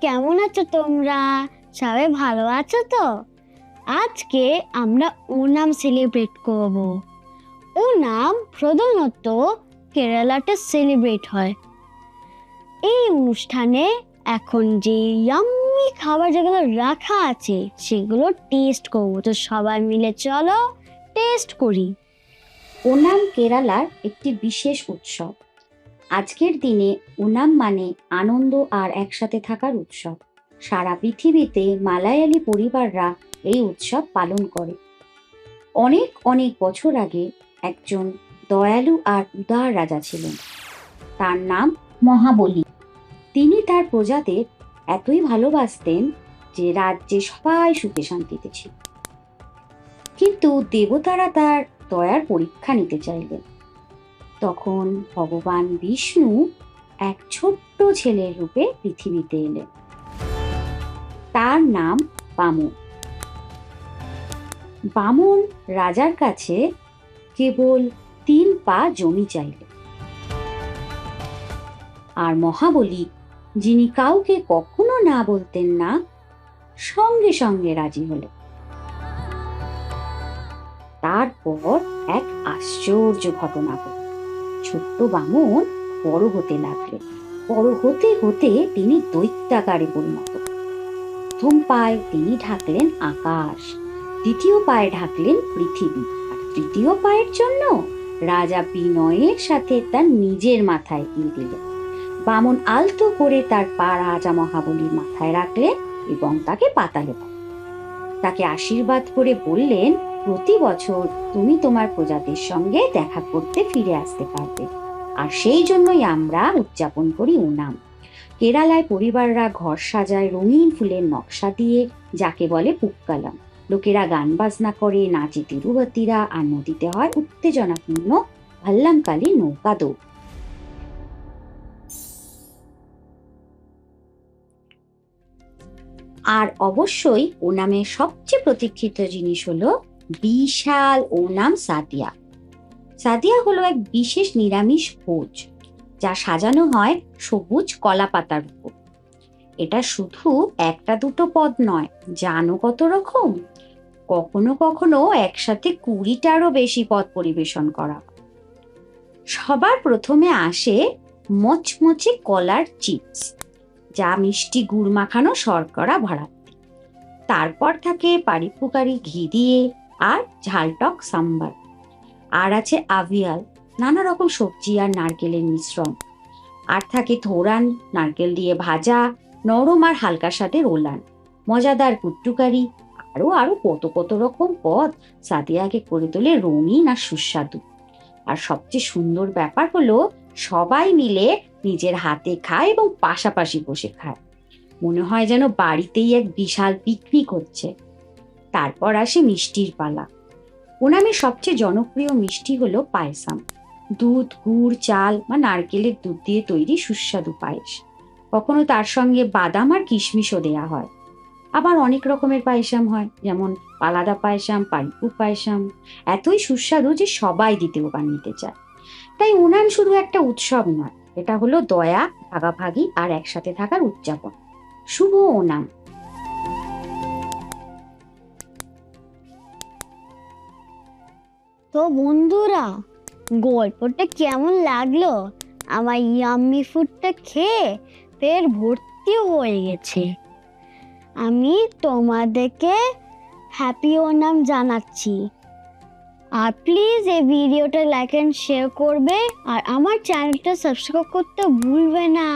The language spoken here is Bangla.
কেমন আছো তোমরা? সবাই ভালো আছো তো? আজকে আমরা ওনাম সেলিব্রেট করব। ওনাম প্রধানত কেরালাতে সেলিব্রেট হয়। এই অনুষ্ঠানে এখন যে ইয়াম্মি খাবার যেগুলো রাখা আছে, সেগুলো টেস্ট করব। তো সবাই মিলে চলো টেস্ট করি। ওনাম কেরালার একটি বিশেষ উৎসব। আজকের দিনে ওনাম মানে আনন্দ আর একসাথে থাকার উৎসব। সারা পৃথিবীতে মালায়ালি পরিবাররা এই উৎসব পালন করে। অনেক অনেক বছর আগে একজন দয়ালু আর উদার রাজা ছিলেন। তার নাম মহাবলী। তিনি তার প্রজাদের এতই ভালোবাসতেন যে রাজ্যে সবাই সুখে শান্তিতে ছিল। কিন্তু দেবতারা তার দয়ার পরীক্ষা নিতে চাইলেন। তখন ভগবান বিষ্ণু এক ছোট্ট ছেলের রূপে পৃথিবীতে এলেন। তার নাম বামন। বামন রাজার কাছে কেবল তিন পা জমি চাইলেন আর মহাবলী, যিনি কাউকে কখনো না বলতেন না, সঙ্গে সঙ্গে রাজি হলেন। তারপর এক আশ্চর্য ঘটনা ঘটল। ছোট্ট বামন বড় হতে লাগলেন বড় হতে হতে তিনি দৈত্যাকারে পরিণত। প্রথম পায়ে তিনি ঢাকলেন আকাশ, দ্বিতীয় পায়ে ঢাকলেন পৃথিবী, আর তৃতীয় পায়ের জন্য রাজা বিনয়ের সাথে তার নিজের মাথায় দিয়ে দিলেন। বামন আলতো করে তার পা রাজা মহাবলীর মাথায় রাখলেন এবং তাকে পাতালে। তাকে আশীর্বাদ করে বললেন প্রতি বছর তুমি তোমার প্রজাতির সঙ্গে দেখা করতে ফিরে আসতে পারবে। আর সেই জন্যই আমরা উদযাপন করি ওনাম। কেরালায় পরিবাররা ঘর সাজায় রঙিন ফুলের নকশা দিয়ে, যাকে বলে পুক্কালাম। লোকেরা গান বাজনা করে, নাচে তিরুবতীরা, আর নদীতে হয় উত্তেজনাপূর্ণ, ভাল্লামকালী নৌকা দৌড়। আর অবশ্যই ওনামের সবচেয়ে প্রতীক্ষিত জিনিস হলো বিশাল ওনাম সাদিয়া। সাদিয়া হলো এক বিশেষ নিরামিষ ভোজ, যা সাজানো হয় সবুজ কলা পাতার উপর। এটা শুধু একটা দুটো পদ নয়, জানো কত রকম? কখনো কখনো একসাথে কুড়িটারও বেশি পদ পরিবেশন করা সবার প্রথমে আসে মচমচে কলার চিপস, যা মিষ্টি গুড় মাখানো শর্করা ভরাতে তারপর থাকে পারিপুকারি ঘি দিয়ে আর ঝালটক সাম্বার। আর আছে আভিয়াল, নানা রকম সবজি আর নারকেলের মিশ্রণ। আর থাকে থোরান নারকেল দিয়ে ভাজা, নরম আর হালকার সাথে রোলান। মজাদার কুট্টুকারি, আরও আরও কত কত রকম পদ সাদিয়াকে করে তোলে রঙিন আর সুস্বাদু। আর সবচেয়ে সুন্দর ব্যাপার হলো, সবাই মিলে নিজের হাতে খায় এবং পাশাপাশি বসে খায়। মনে হয় যেন বাড়িতেই এক বিশাল পিকনিক হচ্ছে। তারপর আসে মিষ্টির পালা। ওনামের সবচেয়ে জনপ্রিয় মিষ্টি হলো পায়সাম। দুধ, গুড়, চাল বা নারকেলের দুধ দিয়ে তৈরি সুস্বাদু পায়েস। কখনো তার সঙ্গে বাদাম আর কিশমিশও দেয়া হয়। আবার অনেক রকমের পায়েসাম হয়, যেমন পালাদা পায়েসাম পারিপু পায়েসাম। এতই সুস্বাদু যে সবাই দ্বিতীয় বার নিতে চায়। তাই ওনাম শুধু একটা উৎসব নয়, এটা হলো দয়া, ভাগাভাগি আর একসাথে থাকার উদযাপন। শুভ ওনাম। তো বন্ধুরা, গল্পটা কেমন লাগল? আমার ইয়াম্মি ফুডটা খেয়ে পেট ভর্তি হয়ে গেছে। আমি তোমাদেরকে হ্যাপি ওনাম জানাচ্ছি। আর প্লিজ এই ভিডিওটা লাইক অ্যান্ড শেয়ার করবে, আর আমার চ্যানেলটা সাবস্ক্রাইব করতে ভুলবে না।